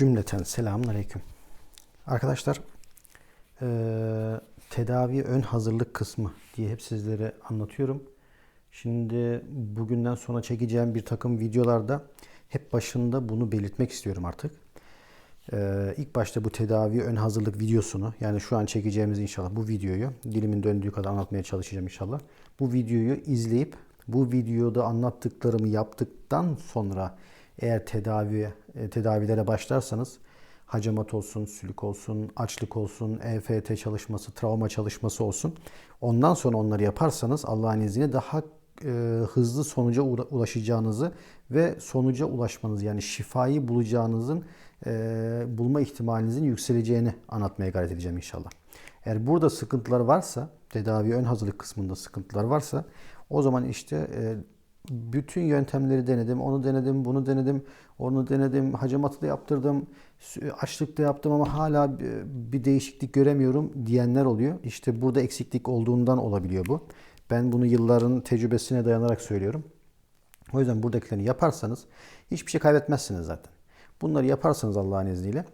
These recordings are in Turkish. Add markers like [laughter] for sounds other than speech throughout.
Cümleten selamun aleyküm. Arkadaşlar eee, tedavi ön hazırlık kısmı diye hep sizlere anlatıyorum. Şimdi bugünden sonra çekeceğim bir takım videolarda hep başında bunu belirtmek istiyorum artık. Ee, ilk başta bu tedavi ön hazırlık videosunu yani şu an çekeceğimiz inşallah bu videoyu dilimin döndüğü kadar anlatmaya çalışacağım inşallah. Bu videoyu izleyip bu videoda anlattıklarımı yaptıktan sonra eğer tedavi e, tedavilere başlarsanız hacamat olsun, sülük olsun, açlık olsun, EFT çalışması, travma çalışması olsun. Ondan sonra onları yaparsanız Allah'ın izniyle daha e, hızlı sonuca ula- ulaşacağınızı ve sonuca ulaşmanız yani şifayı bulacağınızın e, bulma ihtimalinizin yükseleceğini anlatmaya gayret edeceğim inşallah. Eğer burada sıkıntılar varsa, tedavi ön hazırlık kısmında sıkıntılar varsa o zaman işte e, bütün yöntemleri denedim, onu denedim, bunu denedim, onu denedim, hacamatı da yaptırdım, açlık da yaptım ama hala bir- değişiklik göremiyorum diyenler oluyor. İşte burada eksiklik olduğundan olabiliyor bu. Ben bunu yılların tecrübesine dayanarak söylüyorum. O yüzden buradakilerini yaparsanız hiçbir şey kaybetmezsiniz zaten. Bunları yaparsanız Allah'ın izniyle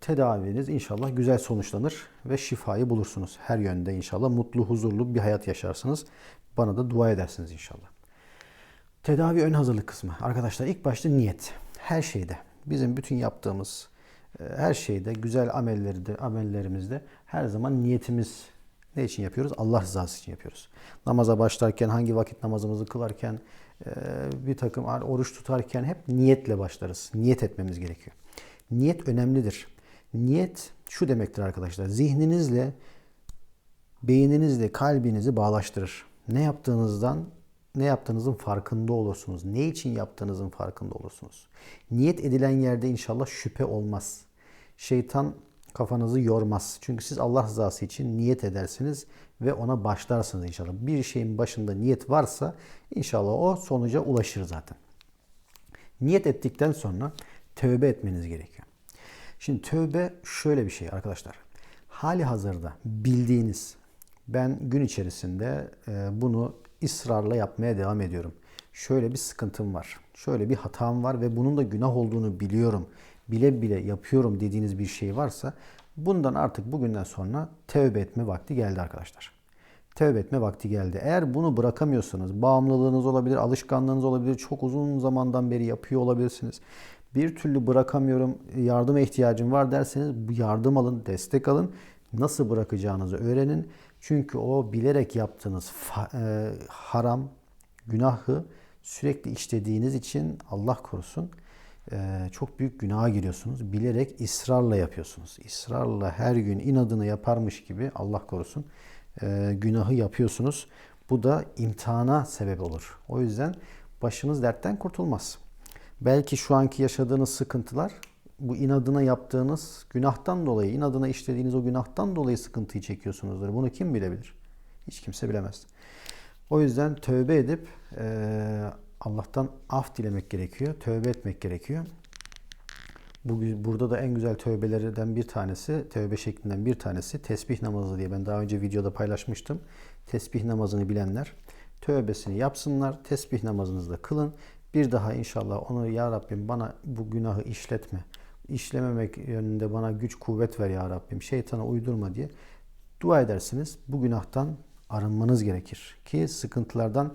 tedaviniz inşallah güzel sonuçlanır ve şifayı bulursunuz. Her yönde inşallah mutlu, huzurlu bir hayat yaşarsınız. Bana da dua edersiniz inşallah. Tedavi ön hazırlık kısmı. Arkadaşlar ilk başta niyet. Her şeyde. Bizim bütün yaptığımız e, her şeyde, güzel amelleri de, amellerimizde her zaman niyetimiz ne için yapıyoruz? Allah rızası için yapıyoruz. Namaza başlarken, hangi vakit namazımızı kılarken, e, bir takım oruç tutarken hep niyetle başlarız. Niyet etmemiz gerekiyor. Niyet önemlidir. Niyet şu demektir arkadaşlar. Zihninizle, beyninizle kalbinizi bağlaştırır. Ne yaptığınızdan ne yaptığınızın farkında olursunuz. Ne için yaptığınızın farkında olursunuz. Niyet edilen yerde inşallah şüphe olmaz. Şeytan kafanızı yormaz. Çünkü siz Allah rızası için niyet edersiniz ve ona başlarsınız inşallah. Bir şeyin başında niyet varsa inşallah o sonuca ulaşır zaten. Niyet ettikten sonra tövbe etmeniz gerekiyor. Şimdi tövbe şöyle bir şey arkadaşlar. Hali hazırda bildiğiniz ben gün içerisinde e, bunu ısrarla yapmaya devam ediyorum. Şöyle bir sıkıntım var. Şöyle bir hatam var ve bunun da günah olduğunu biliyorum. Bile bile yapıyorum dediğiniz bir şey varsa bundan artık bugünden sonra tövbe etme vakti geldi arkadaşlar. Tövbe etme vakti geldi. Eğer bunu bırakamıyorsanız, bağımlılığınız olabilir, alışkanlığınız olabilir, çok uzun zamandan beri yapıyor olabilirsiniz. Bir türlü bırakamıyorum, yardıma ihtiyacım var derseniz yardım alın, destek alın. Nasıl bırakacağınızı öğrenin. Çünkü o bilerek yaptığınız e, haram, günahı sürekli işlediğiniz için Allah korusun e, çok büyük günaha giriyorsunuz. Bilerek ısrarla yapıyorsunuz. İsrarla her gün inadını yaparmış gibi Allah korusun e, günahı yapıyorsunuz. Bu da imtihana sebep olur. O yüzden başınız dertten kurtulmaz. Belki şu anki yaşadığınız sıkıntılar bu inadına yaptığınız günahtan dolayı, inadına işlediğiniz o günahtan dolayı sıkıntıyı çekiyorsunuzdur. Bunu kim bilebilir? Hiç kimse bilemez. O yüzden tövbe edip eee, Allah'tan af dilemek gerekiyor. Tövbe etmek gerekiyor. Bugün burada da en güzel tövbelerden bir tanesi, tövbe şeklinden bir tanesi tesbih namazı diye ben daha önce videoda paylaşmıştım. Tesbih namazını bilenler tövbesini yapsınlar, tesbih namazınızı da kılın. Bir daha inşallah onu ya Rabbim bana bu günahı işletme. İşlememek yönünde bana güç kuvvet ver ya Rabbim. Şeytana uydurma diye dua edersiniz. Bu günahtan arınmanız gerekir ki sıkıntılardan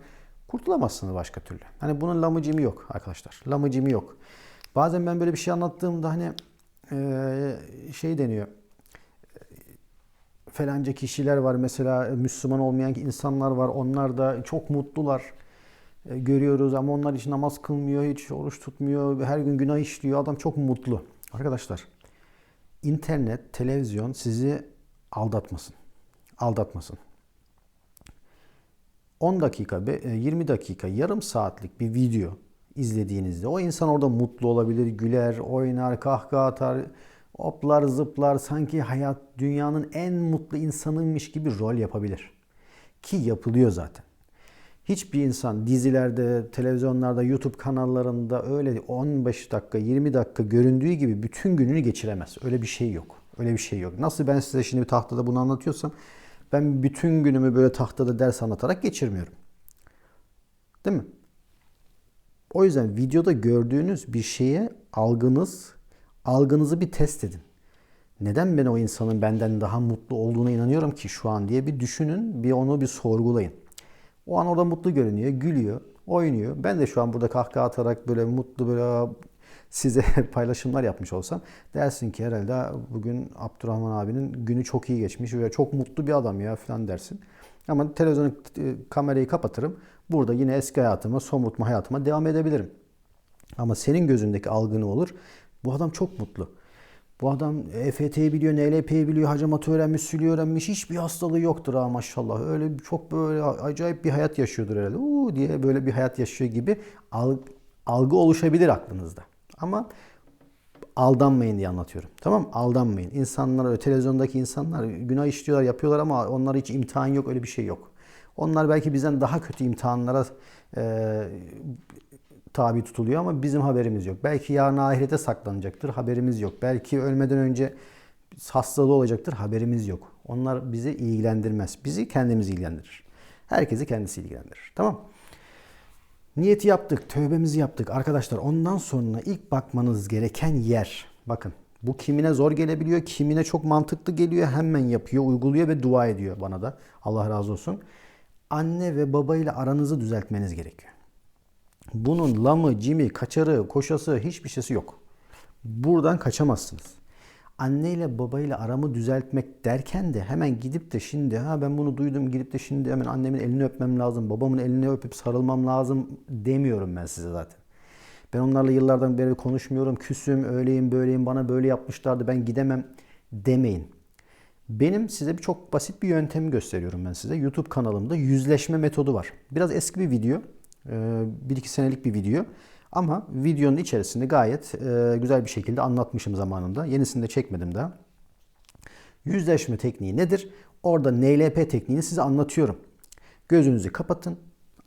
kurtulamazsınız başka türlü. Hani bunun lamıcımı yok arkadaşlar. Lamıcımı yok. Bazen ben böyle bir şey anlattığımda hani eee, şey deniyor. Falanca kişiler var mesela Müslüman olmayan insanlar var. Onlar da çok mutlular. E, görüyoruz ama onlar hiç namaz kılmıyor, hiç oruç tutmuyor, her gün günah işliyor. Adam çok mutlu. Arkadaşlar internet, televizyon sizi aldatmasın. Aldatmasın. 10 dakika, be- e, 20 dakika, yarım saatlik bir video izlediğinizde o insan orada mutlu olabilir, güler, oynar, kahkaha atar, hoplar, zıplar, sanki hayat dünyanın en mutlu insanıymış gibi rol yapabilir. Ki yapılıyor zaten. Hiçbir insan dizilerde, televizyonlarda, YouTube kanallarında öyle 15 dakika, 20 dakika göründüğü gibi bütün gününü geçiremez. Öyle bir şey yok. Öyle bir şey yok. Nasıl ben size şimdi bir tahtada bunu anlatıyorsam ben bütün günümü böyle tahtada ders anlatarak geçirmiyorum. Değil mi? O yüzden videoda gördüğünüz bir şeye algınız Algınızı bir test edin. Neden ben o insanın benden daha mutlu olduğuna inanıyorum ki şu an diye bir düşünün, bir onu bir sorgulayın. O an orada mutlu görünüyor, gülüyor, oynuyor. Ben de şu an burada kahkaha atarak böyle mutlu böyle size [laughs] paylaşımlar yapmış olsam dersin ki herhalde bugün Abdurrahman abinin günü çok iyi geçmiş ve çok mutlu bir adam ya falan dersin. Ama televizyonu e, kamerayı kapatırım. Burada yine eski hayatıma, somutma hayatıma devam edebilirim. Ama senin gözündeki algı ne olur? Bu adam çok mutlu. Bu adam EFT'yi biliyor, NLP'yi biliyor, hacamatı öğrenmiş, sülü öğrenmiş. Hiçbir hastalığı yoktur ha maşallah. Öyle çok böyle acayip bir hayat yaşıyordur herhalde. Uuu diye böyle bir hayat yaşıyor gibi algı oluşabilir aklınızda. Ama aldanmayın diye anlatıyorum. Tamam Aldanmayın. İnsanlar televizyondaki insanlar günah işliyorlar, yapıyorlar ama onlar hiç imtihan yok, öyle bir şey yok. Onlar belki bizden daha kötü imtihanlara e, tabi tutuluyor ama bizim haberimiz yok. Belki yarın ahirete saklanacaktır, haberimiz yok. Belki ölmeden önce hastalığı olacaktır, haberimiz yok. Onlar bizi ilgilendirmez. Bizi kendimiz ilgilendirir. Herkesi kendisi ilgilendirir. Tamam Niyeti yaptık, tövbemizi yaptık. Arkadaşlar ondan sonra ilk bakmanız gereken yer. Bakın bu kimine zor gelebiliyor, kimine çok mantıklı geliyor. Hemen yapıyor, uyguluyor ve dua ediyor bana da. Allah razı olsun. Anne ve baba ile aranızı düzeltmeniz gerekiyor. Bunun lamı, cimi, kaçarı, koşası hiçbir şeysi yok. Buradan kaçamazsınız. Anne ile baba ile aramı düzeltmek derken de hemen gidip de şimdi ha ben bunu duydum gidip de şimdi hemen annemin elini öpmem lazım, babamın elini öpüp sarılmam lazım demiyorum ben size zaten. Ben onlarla yıllardan beri konuşmuyorum, küsüm, öyleyim, böyleyim, bana böyle yapmışlardı, ben gidemem demeyin. Benim size bir çok basit bir yöntemi gösteriyorum ben size. YouTube kanalımda yüzleşme metodu var. Biraz eski bir video. Bir iki senelik bir video. Ama videonun içerisinde gayet e, güzel bir şekilde anlatmışım zamanında. Yenisini de çekmedim daha. Yüzleşme tekniği nedir? Orada NLP tekniğini size anlatıyorum. Gözünüzü kapatın.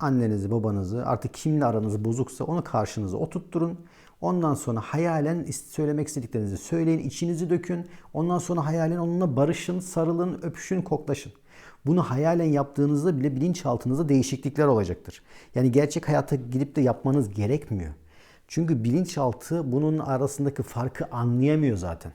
Annenizi, babanızı, artık kimle aranız bozuksa onu karşınıza oturtturun. Ondan sonra hayalen söylemek istediklerinizi söyleyin, içinizi dökün. Ondan sonra hayalen onunla barışın, sarılın, öpüşün, koklaşın. Bunu hayalen yaptığınızda bile bilinçaltınızda değişiklikler olacaktır. Yani gerçek hayata gidip de yapmanız gerekmiyor. Çünkü bilinçaltı bunun arasındaki farkı anlayamıyor zaten.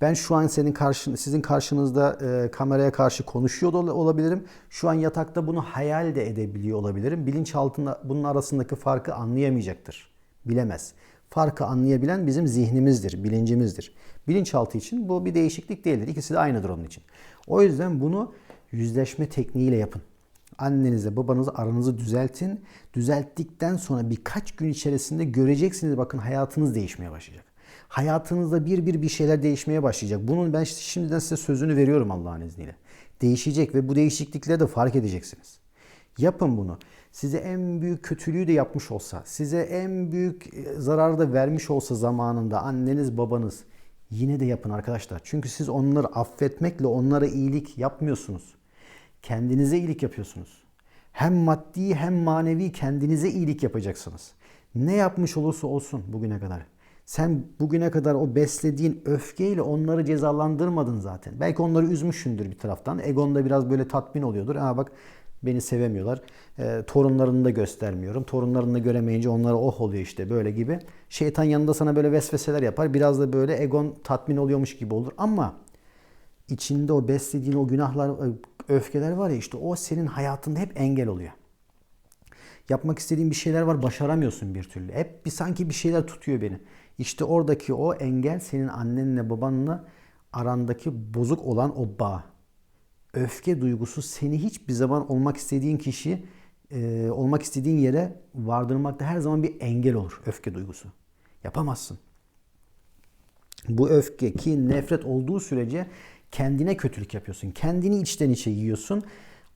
Ben şu an senin karşın, sizin karşınızda e, kameraya karşı konuşuyor da olabilirim. Şu an yatakta bunu hayal de edebiliyor olabilirim. Bilinçaltında bunun arasındaki farkı anlayamayacaktır. Bilemez. Farkı anlayabilen bizim zihnimizdir, bilincimizdir. Bilinçaltı için bu bir değişiklik değildir. İkisi de aynıdır onun için. O yüzden bunu yüzleşme tekniğiyle yapın. Annenizle babanızla aranızı düzeltin. Düzelttikten sonra birkaç gün içerisinde göreceksiniz bakın hayatınız değişmeye başlayacak. Hayatınızda bir bir bir şeyler değişmeye başlayacak. Bunun ben şimdiden size sözünü veriyorum Allah'ın izniyle. Değişecek ve bu değişiklikleri de fark edeceksiniz. Yapın bunu. Size en büyük kötülüğü de yapmış olsa, size en büyük e, zararı da vermiş olsa zamanında anneniz babanız yine de yapın arkadaşlar. Çünkü siz onları affetmekle onlara iyilik yapmıyorsunuz. Kendinize iyilik yapıyorsunuz. Hem maddi hem manevi kendinize iyilik yapacaksınız. Ne yapmış olursa olsun bugüne kadar. Sen bugüne kadar o beslediğin öfkeyle onları cezalandırmadın zaten. Belki onları üzmüşsündür bir taraftan. Egonda biraz böyle tatmin oluyordur. Aa bak beni sevemiyorlar. E, torunlarını da göstermiyorum. Torunlarını da göremeyince onlara oh oluyor işte böyle gibi. Şeytan yanında sana böyle vesveseler yapar. Biraz da böyle egon tatmin oluyormuş gibi olur. Ama içinde o beslediğin o günahlar, öfkeler var ya işte o senin hayatında hep engel oluyor. Yapmak istediğin bir şeyler var başaramıyorsun bir türlü. Hep bir sanki bir şeyler tutuyor beni. İşte oradaki o engel senin annenle babanla arandaki bozuk olan o bağ. Öfke duygusu seni hiçbir zaman olmak istediğin kişi, e, olmak istediğin yere vardırmakta her zaman bir engel olur öfke duygusu. Yapamazsın. Bu öfke, ki nefret olduğu sürece kendine kötülük yapıyorsun. Kendini içten içe yiyorsun.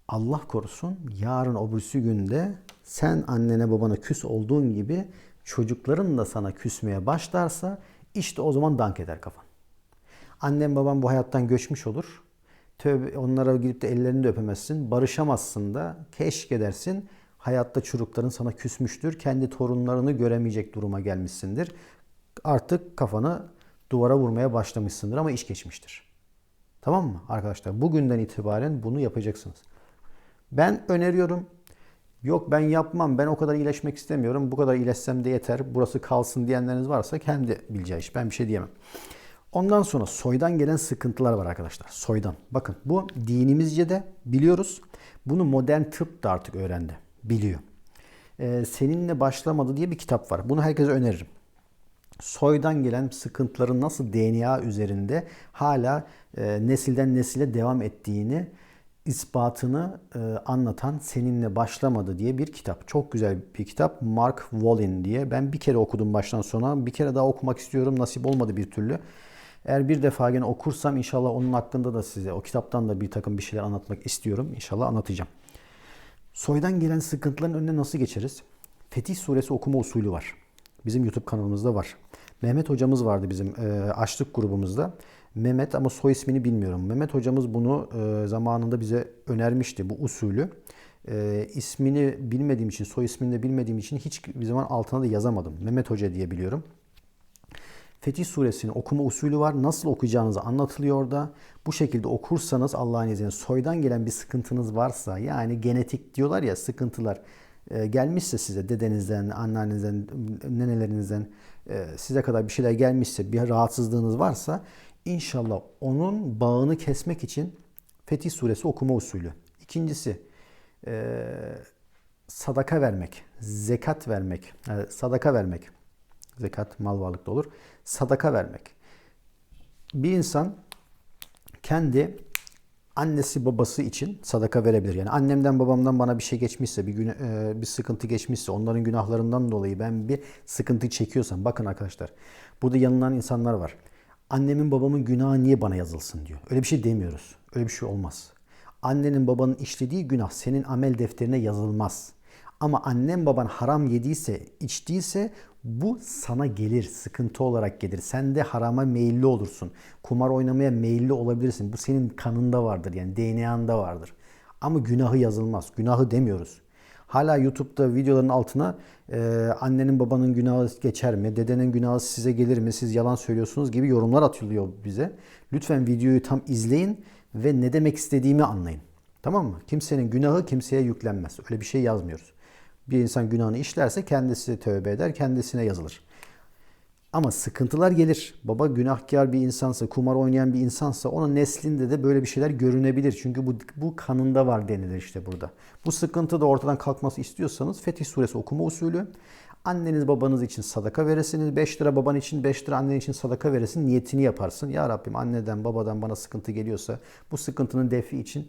Allah korusun yarın öbürsü günde sen annene babana küs olduğun gibi çocukların da sana küsmeye başlarsa işte o zaman dank eder kafan. Annem babam bu hayattan göçmüş olur. Tövbe, onlara gidip de ellerini de öpemezsin. Barışamazsın da keşke dersin. Hayatta çocukların sana küsmüştür. Kendi torunlarını göremeyecek duruma gelmişsindir. Artık kafanı duvara vurmaya başlamışsındır ama iş geçmiştir. Tamam mı arkadaşlar? Bugünden itibaren bunu yapacaksınız. Ben öneriyorum. Yok ben yapmam, ben o kadar iyileşmek istemiyorum, bu kadar iyileşsem de yeter, burası kalsın diyenleriniz varsa kendi bileceği iş. Ben bir şey diyemem. Ondan sonra soydan gelen sıkıntılar var arkadaşlar. Soydan. Bakın bu dinimizce de biliyoruz. Bunu modern tıp da artık öğrendi. Biliyor. Ee, seninle başlamadı diye bir kitap var. Bunu herkese öneririm. Soydan gelen sıkıntıların nasıl DNA üzerinde hala e, nesilden nesile devam ettiğini ispatını e, anlatan Seninle Başlamadı diye bir kitap. Çok güzel bir kitap. Mark Wallin diye. Ben bir kere okudum baştan sona. Bir kere daha okumak istiyorum. Nasip olmadı bir türlü. Eğer bir defa gene okursam inşallah onun hakkında da size o kitaptan da bir takım bir şeyler anlatmak istiyorum. İnşallah anlatacağım. Soydan gelen sıkıntıların önüne nasıl geçeriz? Fetih suresi okuma usulü var. Bizim YouTube kanalımızda var. Mehmet hocamız vardı bizim e, açlık grubumuzda. Mehmet ama soy ismini bilmiyorum. Mehmet hocamız bunu e, zamanında bize önermişti bu usulü. E, ismini bilmediğim için, soy ismini de bilmediğim için hiç bir zaman altına da yazamadım. Mehmet Hoca diye biliyorum. Fetih suresinin okuma usulü var. Nasıl okuyacağınızı anlatılıyor orada. Bu şekilde okursanız Allah'ın izniyle soydan gelen bir sıkıntınız varsa yani genetik diyorlar ya sıkıntılar e, gelmişse size dedenizden, annenizden, nenelerinizden e, size kadar bir şeyler gelmişse, bir rahatsızlığınız varsa inşallah onun bağını kesmek için Fetih suresi okuma usulü. İkincisi e, sadaka vermek, zekat vermek, yani sadaka vermek. Zekat mal varlık da olur. Sadaka vermek. Bir insan kendi annesi babası için sadaka verebilir. Yani annemden babamdan bana bir şey geçmişse, bir gün e, bir sıkıntı geçmişse, onların günahlarından dolayı ben bir sıkıntı çekiyorsam bakın arkadaşlar. Burada yanılan insanlar var. Annemin babamın günahı niye bana yazılsın diyor. Öyle bir şey demiyoruz. Öyle bir şey olmaz. Annenin babanın işlediği günah senin amel defterine yazılmaz. Ama annem baban haram yediyse, içtiyse bu sana gelir, sıkıntı olarak gelir. Sen de harama meyilli olursun. Kumar oynamaya meyilli olabilirsin. Bu senin kanında vardır yani DNA'nda vardır. Ama günahı yazılmaz. Günahı demiyoruz. Hala YouTube'da videoların altına e, annenin babanın günahı geçer mi, dedenin günahı size gelir mi, siz yalan söylüyorsunuz gibi yorumlar atılıyor bize. Lütfen videoyu tam izleyin ve ne demek istediğimi anlayın. Tamam mı? Kimsenin günahı kimseye yüklenmez. Öyle bir şey yazmıyoruz. Bir insan günahını işlerse kendisi tövbe eder, kendisine yazılır. Ama sıkıntılar gelir. Baba günahkar bir insansa, kumar oynayan bir insansa onun neslinde de böyle bir şeyler görünebilir. Çünkü bu, bu kanında var denilir işte burada. Bu sıkıntı da ortadan kalkması istiyorsanız Fetih Suresi okuma usulü. Anneniz babanız için sadaka veresiniz. 5 lira baban için 5 lira annen için sadaka veresin. Niyetini yaparsın. Ya Rabbim anneden babadan bana sıkıntı geliyorsa bu sıkıntının defi için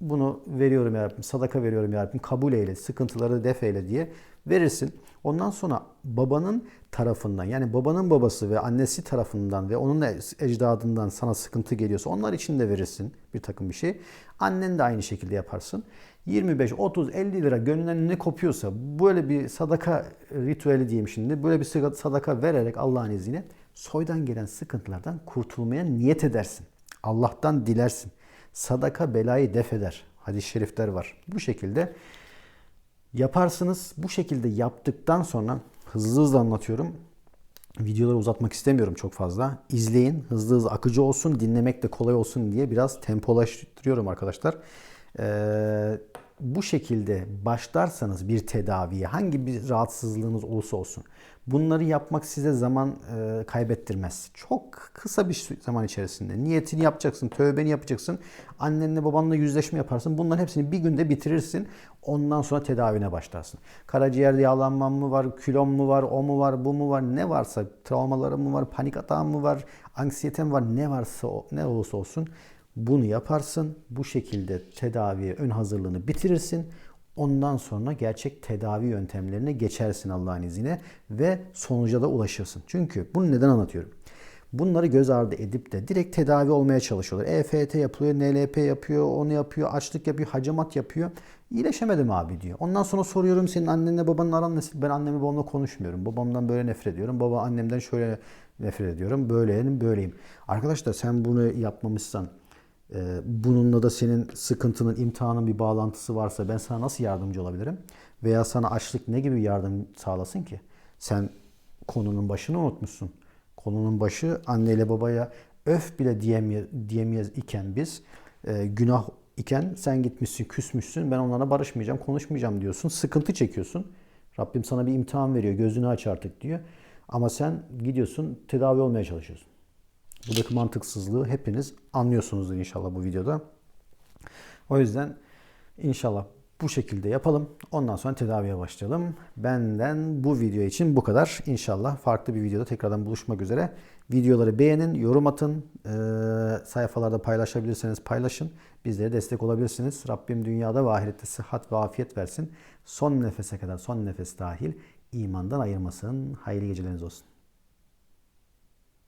bunu veriyorum ya sadaka veriyorum ya Rabbim, kabul eyle, sıkıntıları def eyle diye verirsin. Ondan sonra babanın tarafından yani babanın babası ve annesi tarafından ve onun ecdadından sana sıkıntı geliyorsa onlar için de verirsin bir takım bir şey. Annen de aynı şekilde yaparsın. 25, 30, 50 lira gönlünden ne kopuyorsa böyle bir sadaka ritüeli diyeyim şimdi. Böyle bir sadaka vererek Allah'ın izniyle soydan gelen sıkıntılardan kurtulmaya niyet edersin. Allah'tan dilersin. Sadaka belayı def eder. Hadis-i şerifler var. Bu şekilde yaparsınız. Bu şekilde yaptıktan sonra hızlı hızlı anlatıyorum. Videoları uzatmak istemiyorum çok fazla. İzleyin. Hızlı hızlı akıcı olsun. Dinlemek de kolay olsun diye biraz tempolaştırıyorum arkadaşlar. Ee, bu şekilde başlarsanız bir tedaviye hangi bir rahatsızlığınız olursa olsun bunları yapmak size zaman e, kaybettirmez. Çok kısa bir zaman içerisinde niyetini yapacaksın, tövbeni yapacaksın, annenle babanla yüzleşme yaparsın. Bunların hepsini bir günde bitirirsin. Ondan sonra tedavine başlarsın. Karaciğer yağlanman mı var, kilon mu var, o mu var, bu mu var, ne varsa, travmaların mı var, panik atağın mı var, anksiyeten var, ne varsa ne olursa olsun bunu yaparsın. Bu şekilde tedaviye ön hazırlığını bitirirsin. Ondan sonra gerçek tedavi yöntemlerine geçersin Allah'ın izniyle ve sonuca da ulaşırsın. Çünkü bunu neden anlatıyorum? Bunları göz ardı edip de direkt tedavi olmaya çalışıyorlar. EFT yapılıyor, NLP yapıyor, onu yapıyor, açlık yapıyor, hacamat yapıyor. İyileşemedim abi diyor. Ondan sonra soruyorum senin annenle babanın aran nasıl? Ben annemi babamla konuşmuyorum. Babamdan böyle nefret ediyorum. Baba annemden şöyle nefret ediyorum. Böyleyim, böyleyim. Arkadaşlar sen bunu yapmamışsan, bununla da senin sıkıntının, imtihanın bir bağlantısı varsa ben sana nasıl yardımcı olabilirim? Veya sana açlık ne gibi yardım sağlasın ki? Sen konunun başını unutmuşsun. Konunun başı anneyle babaya öf bile diyemez, iken biz e, günah iken sen gitmişsin, küsmüşsün. Ben onlarla barışmayacağım, konuşmayacağım diyorsun. Sıkıntı çekiyorsun. Rabbim sana bir imtihan veriyor. Gözünü aç artık diyor. Ama sen gidiyorsun tedavi olmaya çalışıyorsun. Buradaki mantıksızlığı hepiniz anlıyorsunuzdur inşallah bu videoda. O yüzden inşallah bu şekilde yapalım. Ondan sonra tedaviye başlayalım. Benden bu video için bu kadar. İnşallah farklı bir videoda tekrardan buluşmak üzere. Videoları beğenin, yorum atın. Ee, sayfalarda paylaşabilirseniz paylaşın. Bizlere destek olabilirsiniz. Rabbim dünyada ve ahirette sıhhat ve afiyet versin. Son nefese kadar, son nefes dahil imandan ayırmasın. Hayırlı geceleriniz olsun.